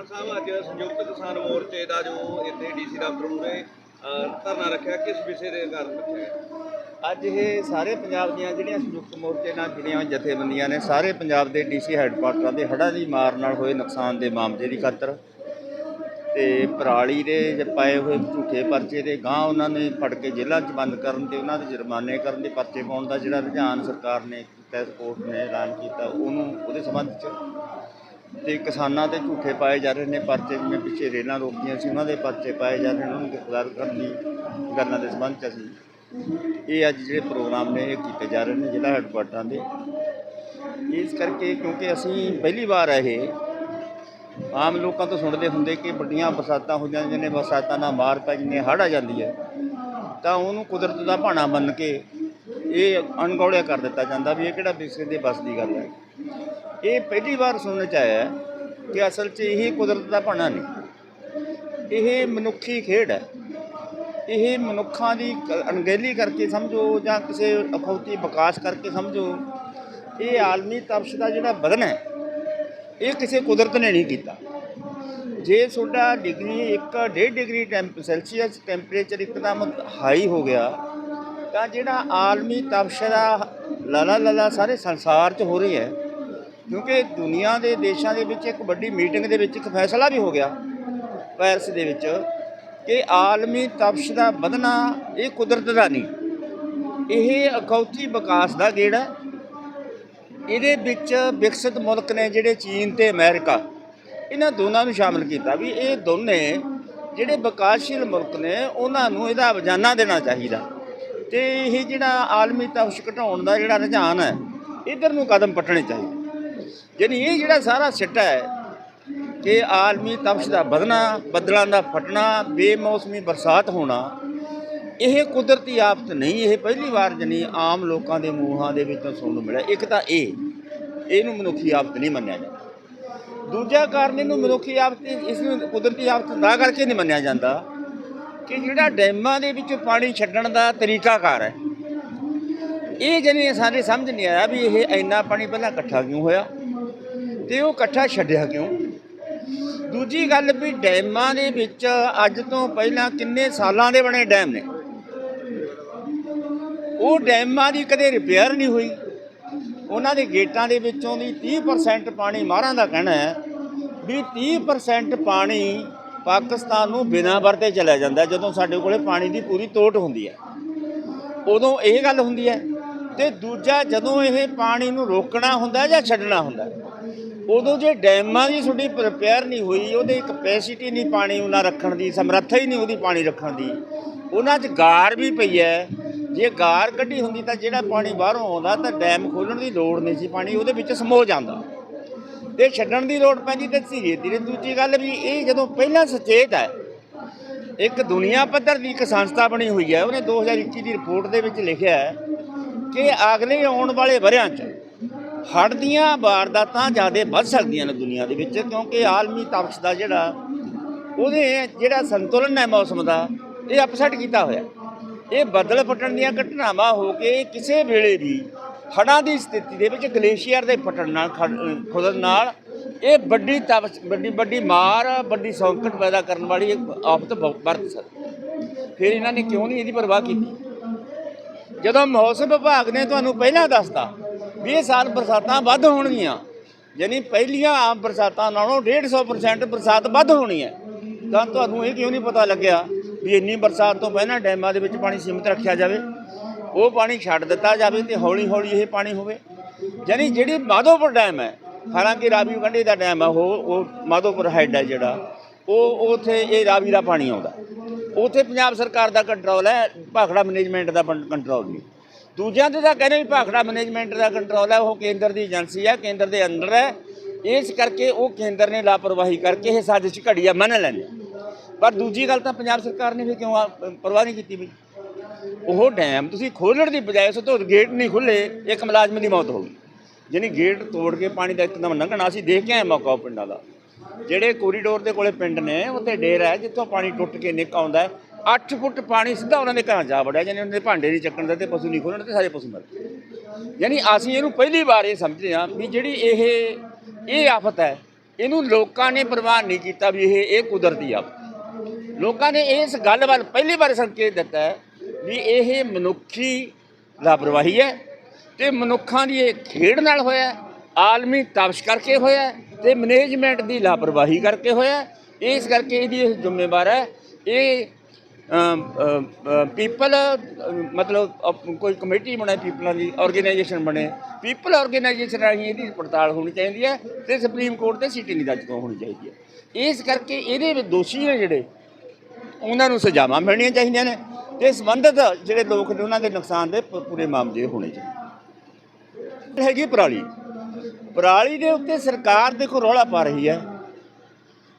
ਮਾਨ ਸਾਹਿਬ ਅੱਜ ਸੰਯੁਕਤ ਕਿਸਾਨ ਮੋਰਚੇ ਦਾ ਜੋ ਇੱਥੇ ਡੀਸੀ ਦਫ਼ਤਰ ਮੂਹਰੇ ਧਰਨਾ ਰੱਖਿਆ, ਕਿਸ ਵਿਸ਼ੇ ਦੇ ਕਾਰਨ ਰੱਖਿਆ? ਅੱਜ ਇਹ ਸਾਰੇ ਪੰਜਾਬ ਦੀਆਂ ਜਿਹੜੀਆਂ ਸੰਯੁਕਤ ਮੋਰਚੇ ਨਾਲ ਜੁੜੀਆਂ ਹੋਈਆਂ ਜਥੇਬੰਦੀਆਂ ਨੇ, ਸਾਰੇ ਪੰਜਾਬ ਦੇ ਡੀਸੀ ਹੈੱਡਕੁਆਟਰਾਂ ਦੇ ਹੜ੍ਹਾਂ ਦੀ ਮਾਰ ਨਾਲ ਹੋਏ ਨੁਕਸਾਨ ਦੇ ਮਾਮਲੇ ਦੀ ਖਾਤਰ ਤੇ ਪਰਾਲੀ ਦੇ ਪਾਏ ਹੋਏ ਝੂਠੇ ਪਰਚੇ ਦੇ ਗਾਂ ਉਹਨਾਂ ਨੇ ਫੜ ਕੇ ਜੇਲ੍ਹਾਂ 'ਚ ਬੰਦ ਕਰਨ ਤੇ ਉਹਨਾਂ ਦੇ ਜੁਰਮਾਨੇ ਕਰਨ ਦੇ ਪਰਚੇ ਪਾਉਣ ਦਾ ਜਿਹੜਾ ਰੁਝਾਨ ਸਰਕਾਰ ਨੇ ਕੀਤਾ ਕੋਰਟ ਨੇ ਐਲਾਨ ਕੀਤਾ, ਉਹਨੂੰ ਉਹਦੇ ਸੰਬੰਧ 'ਚ ਤੇ ਕਿਸਾਨਾਂ ਦੇ ਝੂਠੇ ਪਾਏ ਜਾ ਰਹੇ ਨੇ, ਪਰਚੇ ਜਿਵੇਂ ਪਿੱਛੇ ਰੇਲਾਂ ਰੋਕੀਆਂ ਸੀ, ਉਹਨਾਂ ਦੇ ਪਰਚੇ ਪਾਏ ਜਾ ਰਹੇ ਨੇ, ਉਹਨਾਂ ਨੂੰ ਗ੍ਰਿਫਤਾਰ ਕਰਨ ਦੀ ਗੱਲਾਂ ਦੇ ਸੰਬੰਧ 'ਚ ਅਸੀਂ। ਇਹ ਅੱਜ ਜਿਹੜੇ ਪ੍ਰੋਗਰਾਮ ਨੇ, ਇਹ ਕੀਤੇ ਜਾ ਰਹੇ ਨੇ ਜ਼ਿਲ੍ਹਾ ਹੈੱਡਕੁਆਟਰਾਂ ਦੇ। ਇਸ ਕਰਕੇ ਕਿਉਂਕਿ ਅਸੀਂ ਪਹਿਲੀ ਵਾਰ ਇਹ, ਆਮ ਲੋਕਾਂ ਤੋਂ ਸੁਣਦੇ ਹੁੰਦੇ ਕਿ ਵੱਡੀਆਂ ਬਰਸਾਤਾਂ ਹੋ ਜਾਂਦੀਆਂ ਨੇ ਬਰਸਾਤਾਂ ਨਾਲ ਮਾਰ ਪੈ ਜਾਂਦੀ ਹੈ, ਹੜ੍ਹ ਆ ਜਾਂਦੀ ਹੈ, ਤਾਂ ਉਹਨੂੰ ਕੁਦਰਤ ਦਾ ਭਾਣਾ ਮੰਨ ਕੇ ਇਹ ਅਣਗੌਲਿਆ ਕਰ ਦਿੱਤਾ ਜਾਂਦਾ ਵੀ ਇਹ ਕਿਹੜਾ ਵਿਸ਼ੇ ਦੇ ਬਸ ਦੀ ਗੱਲ ਹੈ। ਇਹ ਪਹਿਲੀ ਵਾਰ ਸੁਣਨ ਚ ਆਇਆ ਕਿ ਅਸਲ 'ਚ ਇਹ ਕੁਦਰਤ ਦਾ ਭਾਣਾ ਨਹੀਂ। ਇਹ ਮਨੁੱਖੀ ਖੇਡ ਹੈ। ਇਹ ਮਨੁੱਖਾਂ ਦੀ ਅਣਗਹਿਲੀ ਕਰਕੇ ਸਮਝੋ ਜਾਂ ਕਿਸੇ ਅਖੌਤੀ ਵਿਕਾਸ ਕਰਕੇ ਸਮਝੋ, ਇਹ ਆਲਮੀ ਤਪਸ਼ ਦਾ ਜਿਹੜਾ ਵਧਣਾ ਹੈ, ਇਹ ਕਿਸੇ ਕੁਦਰਤ ਨੇ ਨਹੀਂ ਕੀਤਾ। ਜੇ ਤੁਹਾਡਾ degree 1.5 degree temp, celsius temperature ਇੱਕਦਮ ਹਾਈ ਹੋ ਗਿਆ, ਤਾਂ ਜਿਹੜਾ ਆਲਮੀ ਤਪਸ਼ ਦਾ ਲਲਾ ਲਲਾ ਸਾਰੇ ਸੰਸਾਰ 'ਚ ਹੋ ਰਹੀ ਹੈ ਕਿਉਂਕਿ ਦੁਨੀਆ ਦੇ ਦੇਸ਼ਾਂ ਦੇ ਵਿੱਚ ਇੱਕ ਵੱਡੀ ਮੀਟਿੰਗ ਦੇ ਵਿੱਚ ਇੱਕ ਫੈਸਲਾ ਵੀ ਹੋ ਗਿਆ ਪੈਰਿਸ ਦੇ ਵਿੱਚ ਕਿ ਆਲਮੀ ਤਪਸ਼ ਦਾ ਵਧਣਾ ਇਹ ਕੁਦਰਤ ਦਾ ਨਹੀਂ। ਇਹ ਅਖੌਤੀ ਵਿਕਾਸ ਦਾ ਗੇੜ ਹੈ। ਇਹਦੇ ਵਿੱਚ ਵਿਕਸਿਤ ਮੁਲਕ ਨੇ ਜਿਹੜੇ ਚੀਨ ਤੇ ਅਮਰੀਕਾ, ਇਹਨਾਂ ਦੋਨਾਂ ਨੂੰ ਸ਼ਾਮਲ ਕੀਤਾ ਵੀ ਇਹ ਦੋਨੇ ਜਿਹੜੇ ਵਿਕਾਸਸ਼ੀਲ ਮੁਲਕ ਨੇ, ਉਹਨਾਂ ਨੂੰ ਇਹਦਾ ਰੁਝਾਨਾ ਦੇਣਾ ਚਾਹੀਦਾ। ਤੇ ਇਹ ਜਿਹੜਾ ਆਲਮੀ ਤਪਸ਼ ਘਟਾਉਣ ਦਾ ਜਿਹੜਾ ਰੁਝਾਨ ਹੈ, ਇਧਰ ਨੂੰ ਕਦਮ ਪੱਟਣੇ ਚਾਹੀਦੇ। ਯਾਨੀ ਇਹ ਜਿਹੜਾ ਸਾਰਾ ਸਿੱਟਾ ਹੈ ਕਿ ਆਲਮੀ ਤਪਸ਼ ਦਾ ਵਧਣਾ, ਬੱਦਲਾਂ ਦਾ ਫਟਣਾ, ਬੇਮੌਸਮੀ ਬਰਸਾਤ ਹੋਣਾ, ਇਹ ਕੁਦਰਤੀ ਆਫਤ ਨਹੀਂ, ਇਹ ਪਹਿਲੀ ਵਾਰ ਜਨੀ ਆਮ ਲੋਕਾਂ ਦੇ ਮੂੰਹਾਂ ਦੇ ਵਿੱਚੋਂ ਸੁਣਨ ਨੂੰ ਮਿਲਿਆ। ਇੱਕ ਤਾਂ ਇਹ, ਇਹਨੂੰ ਮਨੁੱਖੀ ਆਫਤ ਨਹੀਂ ਮੰਨਿਆ ਜਾਂਦਾ। ਦੂਜਾ ਕਾਰਨ ਇਹਨੂੰ ਮਨੁੱਖੀ ਆਫਤ ਇਸ ਨੂੰ ਕੁਦਰਤੀ ਆਫਤ ਦਾ ਕਰਕੇ ਨਹੀਂ ਮੰਨਿਆ ਜਾਂਦਾ ਕਿ ਜਿਹੜਾ ਡੈਮਾਂ ਦੇ ਵਿੱਚ ਪਾਣੀ ਛੱਡਣ ਦਾ ਤਰੀਕਾਕਾਰ ਹੈ। ਇਹ ਜਨੀ ਸਾਡੇ ਸਮਝ ਨਹੀਂ ਆਇਆ ਵੀ ਇਹ ਇੰਨਾ ਪਾਣੀ ਪਹਿਲਾਂ ਇਕੱਠਾ ਕਿਉਂ ਹੋਇਆ। ਤੇ ਉਹ ਇਕੱਠਾ ਛੱਡਿਆ ਕਿਉਂ? ਦੂਜੀ ਗੱਲ ਵੀ ਡੈਮਾਂ ਦੇ ਵਿੱਚ ਅੱਜ ਤੋਂ ਪਹਿਲਾਂ ਕਿੰਨੇ ਸਾਲਾਂ ਦੇ ਬਣੇ ਡੈਮ ਨੇ? ਉਹ ਡੈਮਾਂ ਦੀ ਕਦੇ ਰਿਪੇਅਰ ਨਹੀਂ ਹੋਈ। ਉਹਨਾਂ ਦੇ ਗੇਟਾਂ ਦੇ ਵਿੱਚੋਂ ਦੀ 30% ਪਾਣੀ ਮਾਰਾਂ ਦਾ ਕਹਿਣਾ ਹੈ ਵੀ 30% ਪਾਣੀ ਪਾਕਿਸਤਾਨ ਨੂੰ ਬਿਨਾਂ ਵਰਤੇ ਚਲਾ ਜਾਂਦਾ, ਜਦੋਂ ਸਾਡੇ ਕੋਲੇ ਪਾਣੀ ਦੀ ਪੂਰੀ ਤੋਟ ਹੁੰਦੀ ਹੈ। ਉਦੋਂ ਇਹ ਗੱਲ ਹੁੰਦੀ ਹੈ। ਤੇ ਦੂਜਾ ਜਦੋਂ ਇਹ ਪਾਣੀ ਨੂੰ ਰੋਕਣਾ ਹੁੰਦਾ ਜਾਂ ਛੱਡਣਾ ਹੁੰਦਾ? ਉਦੋਂ ਜੇ ਡੈਮਾਂ ਦੀ ਤੁਹਾਡੀ ਰਿਪੇਅਰ ਨਹੀਂ ਹੋਈ, ਉਹਦੀ ਕਪੈਸਿਟੀ ਨਹੀਂ ਪਾਣੀ ਉਹਨਾਂ ਰੱਖਣ ਦੀ, ਸਮਰੱਥਾ ਹੀ ਨਹੀਂ ਉਹਦੀ ਪਾਣੀ ਰੱਖਣ ਦੀ। ਉਹਨਾਂ 'ਚ ਗਾਰ ਵੀ ਪਈ ਹੈ। ਜੇ ਗਾਰ ਕੱਢੀ ਹੁੰਦੀ ਤਾਂ ਜਿਹੜਾ ਪਾਣੀ ਬਾਹਰੋਂ ਆਉਂਦਾ ਤਾਂ ਡੈਮ ਖੋਲਣ ਦੀ ਲੋੜ ਨਹੀਂ ਸੀ ਪਾਣੀ, ਉਹਦੇ ਵਿੱਚ ਸਮੋ ਜਾਂਦਾ। ਤੇ ਛੱਡਣ ਦੀ ਲੋੜ ਪੈਂਦੀ ਤੇ ਧੀਰੇ ਧੀਰੇ ਦੂਜੀ ਗੱਲ ਵੀ ਇਹ ਜਦੋਂ ਪਹਿਲਾਂ ਸੁਚੇਤ ਹੈ, ਇੱਕ ਦੁਨੀਆ ਪੱਧਰ ਦੀ ਇੱਕ ਸੰਸਥਾ ਬਣੀ ਹੋਈ ਹੈ, ਉਹਨੇ 2021 ਦੀ ਰਿਪੋਰਟ ਦੇ ਵਿੱਚ ਲਿਖਿਆ ਹੈ ਕਿ ਅਗਲੇ ਆਉਣ ਵਾਲੇ ਵਰਿਆਂ 'ਚ ਹੜ੍ਹ ਦੀਆਂ ਵਾਰਦਾਤਾਂ ਜ਼ਿਆਦਾ ਵੱਧ ਸਕਦੀਆਂ ਨੇ ਦੁਨੀਆ ਦੇ ਵਿੱਚ, ਕਿਉਂਕਿ ਆਲਮੀ ਤਪਸ਼ ਦਾ ਜਿਹੜਾ, ਉਹਦੇ ਜਿਹੜਾ ਸੰਤੁਲਨ ਹੈ ਮੌਸਮ ਦਾ, ਇਹ ਅਪਸੈਟ ਕੀਤਾ ਹੋਇਆ। ਇਹ ਬੱਦਲ ਫਟਣ ਦੀਆਂ ਘਟਨਾਵਾਂ ਹੋ ਕੇ ਕਿਸੇ ਵੇਲੇ ਵੀ ਹੜ੍ਹਾਂ ਦੀ ਸਥਿਤੀ ਦੇ ਵਿੱਚ ਗਲੇਸ਼ੀਅਰ ਦੇ ਫਟਣ ਨਾਲ, ਖੜ- ਖੁੱਲਣ ਨਾਲ, ਇਹ ਵੱਡੀ ਤਪਸ਼, ਵੱਡੀ ਵੱਡੀ ਮਾਰ, ਵੱਡੀ ਸੌਂਕਟ ਪੈਦਾ ਕਰਨ ਵਾਲੀ ਆਫਤ ਬ- ਵਰਤ ਸਕਦੀ ਫਿਰ ਇਹਨਾਂ ਨੇ ਕਿਉਂ ਨਹੀਂ ਇਹਦੀ ਪਰਵਾਹ ਕੀਤੀ? ਜਦੋਂ ਮੌਸਮ ਵਿਭਾਗ ਨੇ ਤੁਹਾਨੂੰ ਪਹਿਲਾਂ ਦੱਸਤਾ ਵੀ ਇਹ ਸਾਲ ਬਰਸਾਤਾਂ ਵੱਧ ਹੋਣਗੀਆਂ। ਯਾਨੀ ਪਹਿਲੀਆਂ ਆਮ ਬਰਸਾਤਾਂ ਨਾਲੋਂ 150% ਬਰਸਾਤ ਵੱਧ ਹੋਣੀ ਹੈ। ਤਾਂ ਤੁਹਾਨੂੰ ਇਹ ਕਿਉਂ ਨਹੀਂ ਪਤਾ ਲੱਗਿਆ ਵੀ ਇੰਨੀ ਬਰਸਾਤ ਤੋਂ ਪਹਿਲਾਂ ਡੈਮਾਂ ਦੇ ਵਿੱਚ ਪਾਣੀ ਸੀਮਿਤ ਰੱਖਿਆ ਜਾਵੇ? ਉਹ ਪਾਣੀ ਛੱਡ ਦਿੱਤਾ ਜਾਵੇ ਤੇ ਹੌਲੀ ਹੌਲੀ ਇਹ ਪਾਣੀ ਹੋਵੇ। ਯਾਨੀ ਜਿਹੜੀ ਮਾਧੋਪੁਰ ਡੈਮ ਹੈ, ਹਾਲਾਂਕਿ ਰਾਵੀ ਕੰਢੇ ਦਾ ਡੈਮ ਹੈ ਉਹ ਉਹ ਮਾਧੋਪੁਰ ਹੈਡ ਹੈ ਜਿਹੜਾ, ਉਹ ਉਥੇ ਇਹ ਰਾਵੀ ਦਾ ਪਾਣੀ ਆਉਂਦਾ। ਉਥੇ ਪੰਜਾਬ ਸਰਕਾਰ ਦਾ ਕੰਟਰੋਲ ਹੈ, ਭਾਖੜਾ ਮੈਨੇਜਮੈਂਟ ਦਾ ਕੰਟਰੋਲ ਨਹੀਂ ਦੂਜਿਆਂ ਦੇ ਤਾਂ ਕਹਿੰਦੇ ਵੀ ਭਾਖੜਾ ਮੈਨੇਜਮੈਂਟ ਦਾ ਕੰਟਰੋਲ ਹੈ, ਉਹ ਕੇਂਦਰ ਦੀ ਏਜੰਸੀ ਹੈ, ਕੇਂਦਰ ਦੇ ਅੰਦਰ ਹੈ। ਇਸ ਕਰਕੇ ਉਹ ਕੇਂਦਰ ਨੇ ਲਾਪਰਵਾਹੀ ਕਰਕੇ ਇਹ ਸਾਜ਼ਿਸ਼ ਘੜੀ ਆ, ਮੰਨ ਲੈਂਦੇ ਪਰ ਦੂਜੀ ਗੱਲ ਤਾਂ ਪੰਜਾਬ ਸਰਕਾਰ ਨੇ ਵੀ ਕਿਉਂ ਪਰਵਾਹ ਨਹੀਂ ਕੀਤੀ ਵੀ? ਉਹ ਡੈਮ ਤੁਸੀਂ ਖੋਲਣ ਦੀ ਬਜਾਏ ਸੋ ਤੋਂ ਗੇਟ ਨਹੀਂ ਖੁੱਲੇ, ਇੱਕ ਮੁਲਾਜ਼ਮ ਦੀ ਮੌਤ ਹੋ ਗਈ। ਯਾਨੀ ਗੇਟ ਤੋੜ ਕੇ ਪਾਣੀ ਦਾ ਇੱਕਦਮ ਲੰਘਣਾ, ਅਸੀਂ ਦੇਖ ਕੇ ਆਏ ਮੌਕਾ ਉਹ ਪਿੰਡਾਂ ਦਾ। ਜਿਹੜੇ ਕੋਰੀਡੋਰ ਦੇ ਕੋਲੇ ਪਿੰਡ ਨੇ, ਉੱਥੇ ਡੇਰਾ ਹੈ, ਜਿੱਥੋਂ ਪਾਣੀ ਟੁੱਟ ਕੇ ਨਿਕ ਆਉਂਦਾ 8 ਫੁੱਟ ਪਾਣੀ ਸਿੱਧਾ ਉਹਨਾਂ ਦੇ ਘਰਾਂ ਜਾ ਵੜਿਆ, ਯਾਨੀ ਉਹਨਾਂ ਦੇ ਭਾਂਡੇ ਨਹੀਂ ਚੱਕਣ ਦਾ ਤੇ ਪਸ਼ੂ ਨਹੀਂ ਖੋਲਣ ਤੇ ਸਾਰੇ ਪਸ਼ੂ ਮਰ ਗਏ। ਯਾਨੀ ਅਸੀਂ ਇਹਨੂੰ ਪਹਿਲੀ ਵਾਰ ਇਹ ਸਮਝਦੇ ਹਾਂ ਵੀ ਜਿਹੜੀ ਇਹ ਇਹ ਆਫਤ ਹੈ, ਇਹਨੂੰ ਲੋਕਾਂ ਨੇ ਪ੍ਰਵਾਨ ਨਹੀਂ ਕੀਤਾ ਵੀ ਇਹ ਇਹ ਕੁਦਰਤੀ ਆਫ਼ਤ ਲੋਕਾਂ ਨੇ ਇਸ ਗੱਲ ਵੱਲ ਪਹਿਲੀ ਵਾਰ ਸੰਕੇਤ ਦਿੱਤਾ ਹੈ ਵੀ ਇਹ ਮਨੁੱਖੀ ਲਾਪਰਵਾਹੀ ਹੈ ਤੇ ਮਨੁੱਖਾਂ ਦੀ ਇਹ ਖੇਡ ਨਾਲ ਹੋਇਆ ਆਲਮੀ ਤਪਸ਼ ਕਰਕੇ ਹੋਇਆ ਹੈ ਤੇ ਮੈਨੇਜਮੈਂਟ ਦੀ ਲਾਪਰਵਾਹੀ ਕਰਕੇ ਹੋਇਆ ਇਸ ਕਰਕੇ ਇਹਦੀ ਇਹ ਜ਼ਿੰਮੇਵਾਰ ਹੈ, ਇਹ ਪੀਪਲ ਮਤਲਬ ਕੋਈ ਕਮੇਟੀ ਬਣੇ ਪੀਪਲਾਂ ਦੀ ਆਰਗੇਨਾਈਜੇਸ਼ਨ ਬਣੇ। ਪੀਪਲ ਆਰਗੇਨਾਈਜੇਸ਼ਨ ਰਾਹੀਂ ਇਹਦੀ ਪੜਤਾਲ ਹੋਣੀ ਚਾਹੀਦੀ ਹੈ ਤੇ ਸੁਪਰੀਮ ਕੋਰਟ ਤੇ ਸੀਟਿੰਗ ਦਾ ਜਦੋਂ ਹੋਣੀ ਚਾਹੀਦੀ ਹੈ। ਇਸ ਕਰਕੇ ਇਹਦੇ ਵਿੱਚ ਦੋਸ਼ੀ ਨੇ ਜਿਹੜੇ, ਉਹਨਾਂ ਨੂੰ ਸਜ਼ਾਵਾਂ ਮਿਲਣੀਆਂ ਚਾਹੀਦੀਆਂ ਨੇ ਤੇ ਸੰਬੰਧਿਤ ਜਿਹੜੇ ਲੋਕ ਨੇ, ਉਹਨਾਂ ਦੇ ਨੁਕਸਾਨ ਦੇ ਪੂਰੇ ਮਾਮਲੇ ਹੋਣੇ ਚਾਹੀਦੇ ਹੈਗੀ ਪਰਾਲੀ। ਪਰਾਲੀ ਦੇ ਉੱਤੇ ਸਰਕਾਰ ਦੇਖੋ ਰੌਲਾ ਪਾ ਰਹੀ ਹੈ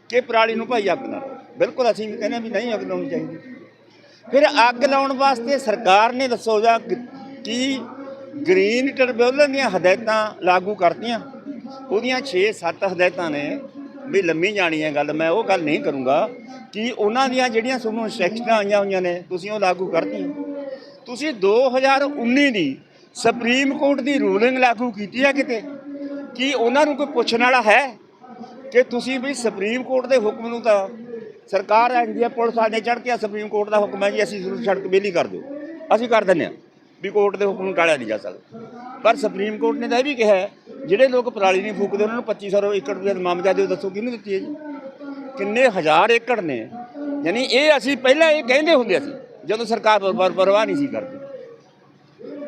ਕਿ ਪਰਾਲੀ ਨੂੰ ਭਾਈ ਅੱਗ ਨਾ ਬਿਲਕੁਲ ਅਸੀਂ ਵੀ ਕਹਿੰਦੇ ਹਾਂ ਵੀ ਨਹੀਂ ਅੱਗ ਲਾਉਣੀ ਚਾਹੀਦੀ। ਫਿਰ ਅੱਗ ਲਾਉਣ ਵਾਸਤੇ ਸਰਕਾਰ ਨੇ ਦੱਸੋ ਜਾਂ ਕੀ ਗ੍ਰੀਨ ਟ੍ਰਿਬਿਊਨਲ ਦੀਆਂ ਹਦਾਇਤਾਂ ਲਾਗੂ ਕਰਤੀਆਂ? ਉਹਦੀਆਂ 6-7 ਹਦਾਇਤਾਂ ਨੇ ਵੀ ਲੰਮੀ ਜਾਣੀ ਹੈ ਗੱਲ, ਮੈਂ ਉਹ ਗੱਲ ਨਹੀਂ ਕਰੂੰਗਾ ਕਿ ਉਹਨਾਂ ਦੀਆਂ ਜਿਹੜੀਆਂ ਤੁਹਾਨੂੰ ਇੰਸਟਰਕਸ਼ਨਾਂ ਆਈਆਂ ਹੋਈਆਂ ਨੇ, ਤੁਸੀਂ ਉਹ ਲਾਗੂ ਕਰਤੀਆਂ। ਤੁਸੀਂ 2019 ਦੀ ਸੁਪਰੀਮ ਕੋਰਟ ਦੀ ਰੂਲਿੰਗ ਲਾਗੂ ਕੀਤੀ ਹੈ ਕਿਤੇ? ਕੀ ਉਹਨਾਂ ਨੂੰ ਕੋਈ ਪੁੱਛਣ ਵਾਲਾ ਹੈ ਕਿ ਤੁਸੀਂ ਵੀ ਸੁਪਰੀਮ ਕੋਰਟ ਦੇ ਹੁਕਮ ਨੂੰ ਤਾਂ ਸਰਕਾਰ ਇੰਡੀਆ ਪੁਲਿਸ ਸਾਡੇ ਚੜ ਕੇ ਸੁਪਰੀਮ ਕੋਰਟ ਦਾ ਹੁਕਮ ਹੈ ਜੀ, ਅਸੀਂ ਤੁਹਾਨੂੰ ਸੜਕ ਬੇਲੀ ਕਰ ਦਿਓ। ਅਸੀਂ ਕਰ ਦਿੰਦੇ ਹਾਂ ਵੀ ਕੋਰਟ ਦੇ ਹੁਕਮ ਨੂੰ ਟਾਲਿਆ ਨਹੀਂ ਜਾ ਸਕਦਾ। ਪਰ ਸੁਪਰੀਮ ਕੋਰਟ ਨੇ ਤਾਂ ਇਹ ਵੀ ਕਿਹਾ ਜਿਹੜੇ ਲੋਕ ਪਰਾਲੀ ਨਹੀਂ ਫੂਕਦੇ, ਉਹਨਾਂ ਨੂੰ 2500 ਏਕੜ ਰੁਪਏ ਦਾ ਮਾਮਜਾ ਦਿਓ, ਦੱਸੋ ਕਿਹਨੂੰ ਦਿੱਤੀ ਹੈ ਜੀ? ਕਿੰਨੇ ਹਜ਼ਾਰ ਏਕੜ ਨੇ? ਯਾਨੀ ਇਹ ਅਸੀਂ ਪਹਿਲਾਂ ਇਹ ਕਹਿੰਦੇ ਹੁੰਦੇ ਸੀ, ਜਦੋਂ ਸਰਕਾਰ ਪਰਵਾਹ ਨਹੀਂ ਸੀ ਕਰਦੀ,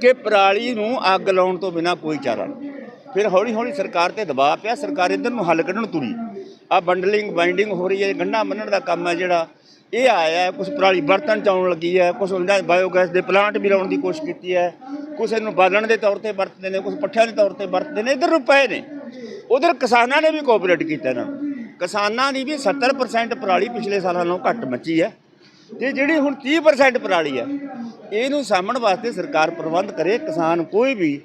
ਕਿ ਪਰਾਲੀ ਨੂੰ ਅੱਗ ਲਾਉਣ ਤੋਂ ਬਿਨਾ ਕੋਈ ਚਾਰਾ ਨਹੀਂ। ਫਿਰ ਹੌਲੀ ਹੌਲੀ ਸਰਕਾਰ ਤੇ ਦਬਾਅ ਪਿਆ, ਸਰਕਾਰ ਇਧਰ ਨੂੰ ਹੱਲ ਕੱਢਣ ਤੁਰੀ। ਆ ਬੰਡਲਿੰਗ ਬਾਈਂਡਿੰਗ ਹੋ ਰਹੀ ਹੈ, ਗੰਢਾ ਮੰਨਣ ਦਾ ਕੰਮ ਹੈ ਜਿਹੜਾ। ਇਹ ਆਇਆ ਕੁਝ ਪਰਾਲੀ ਬਰਤਨ ਚ ਆਉਣ ਲੱਗੀ ਹੈ ਕੁਝ ਉਹਨਾਂ ਬਾਇਓਗੈਸ ਦੇ ਪਲਾਂਟ ਵੀ ਲਾਉਣ ਦੀ ਕੋਸ਼ਿਸ਼ ਕੀਤੀ ਹੈ। ਕੁਝ ਇਹਨੂੰ ਬਾਲਣ ਦੇ ਤੌਰ ਤੇ ਵਰਤਦੇ ਨੇ ਕੁਝ ਪੱਠਿਆਂ ਦੇ ਤੌਰ ਤੇ ਵਰਤਦੇ ਨੇ, ਇਧਰ ਨੂੰ ਪਏ ਨੇ। ਉਧਰ ਕਿਸਾਨਾਂ ਨੇ ਵੀ ਕੋਆਪਰੇਟ ਕੀਤਾ ਇਹਨਾਂ ਨੂੰ ਕਿਸਾਨਾਂ ਦੀ ਵੀ 70% ਪਰਾਲੀ ਪਿਛਲੇ ਸਾਲਾਂ ਨਾਲੋਂ ਘੱਟ ਮੱਚੀ ਹੈ। ਤੇ ਜਿਹੜੀ ਹੁਣ 30% ਪਰਾਲੀ ਹੈ, ਇਹਨੂੰ ਸਾਂਭਣ ਵਾਸਤੇ ਸਰਕਾਰ ਪ੍ਰਬੰਧ ਕਰੇ, ਕਿਸਾਨ ਕੋਈ ਵੀ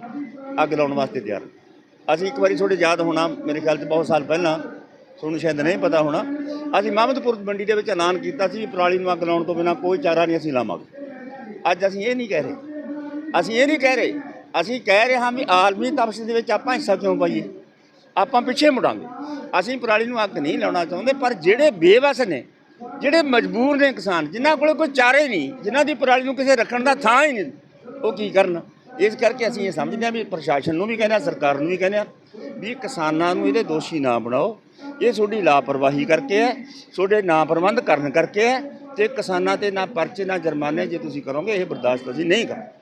ਅੱਗ ਲਾਉਣ ਵਾਸਤੇ ਤਿਆਰ। ਅਸੀਂ ਇੱਕ ਵਾਰੀ ਤੁਹਾਡੇ ਯਾਦ ਹੋਣਾ, ਮੇਰੇ ਖਿਆਲ 'ਚ ਬਹੁਤ ਸਾਲ ਪਹਿਲਾਂ, ਤੁਹਾਨੂੰ ਸ਼ਾਇਦ ਨਹੀਂ ਪਤਾ ਹੋਣਾ, ਅਸੀਂ ਮਹਮਦਪੁਰ ਮੰਡੀ ਦੇ ਵਿੱਚ ਐਲਾਨ ਕੀਤਾ ਸੀ ਵੀ ਪਰਾਲੀ ਨੂੰ ਅੱਗ ਲਾਉਣ ਤੋਂ ਬਿਨਾ ਕੋਈ ਚਾਰਾ ਨਹੀਂ ਅਸੀਂ ਲਾਵਾਂਗੇ। ਅੱਜ ਅਸੀਂ ਇਹ ਨਹੀਂ ਕਹਿ ਰਹੇ। ਅਸੀਂ ਇਹ ਨਹੀਂ ਕਹਿ ਰਹੇ। ਅਸੀਂ ਕਹਿ ਰਹੇ ਹਾਂ ਵੀ ਆਲਮੀ ਤਪਸ਼ ਦੇ ਵਿੱਚ ਆਪਾਂ ਹਿੱਸਾ ਕਿਉਂ ਪਾਈਏ? ਆਪਾਂ ਪਿੱਛੇ ਮੁੜਾਂਗੇ। ਅਸੀਂ ਪਰਾਲੀ ਨੂੰ ਅੱਗ ਨਹੀਂ ਲਾਉਣਾ ਚਾਹੁੰਦੇ, ਪਰ ਜਿਹੜੇ ਬੇਵਸ ਨੇ, ਜਿਹੜੇ ਮਜਬੂਰ ਨੇ ਕਿਸਾਨ, ਜਿਨ੍ਹਾਂ ਕੋਲ ਕੋਈ ਚਾਰੇ ਨਹੀਂ, ਜਿਨ੍ਹਾਂ ਦੀ ਪਰਾਲੀ ਨੂੰ ਕਿਸੇ ਰੱਖਣ ਦਾ ਥਾਂ ਹੀ ਨਹੀਂ, ਉਹ ਕੀ ਕਰਨ? ਇਸ ਕਰਕੇ ਅਸੀਂ ਇਹ ਸਮਝਦੇ ਹਾਂ ਵੀ ਪ੍ਰਸ਼ਾਸਨ ਨੂੰ ਵੀ ਕਹਿੰਦੇ ਹਾਂ ਸਰਕਾਰ ਨੂੰ ਵੀ ਕਹਿੰਦੇ ਹਾਂ ਵੀ ਕਿਸਾਨਾਂ ਨੂੰ ਇਹਦੇ ਦੋਸ਼ੀ ਨਾ ਬਣਾਓ। ਇਹ ਤੁਹਾਡੀ ਲਾਪਰਵਾਹੀ ਕਰਕੇ ਹੈ, ਤੁਹਾਡੇ ਨਾ ਪ੍ਰਬੰਧ ਕਰਨ ਕਰਕੇ ਹੈ ਤੇ ਕਿਸਾਨਾਂ ਤੇ ਨਾ ਪਰਚੇ, ਨਾ ਜੁਰਮਾਨੇ ਜੇ ਤੁਸੀਂ ਕਰੋਗੇ, ਇਹ ਬਰਦਾਸ਼ਤ ਅਸੀਂ ਨਹੀਂ ਕਰਾਂਗੇ।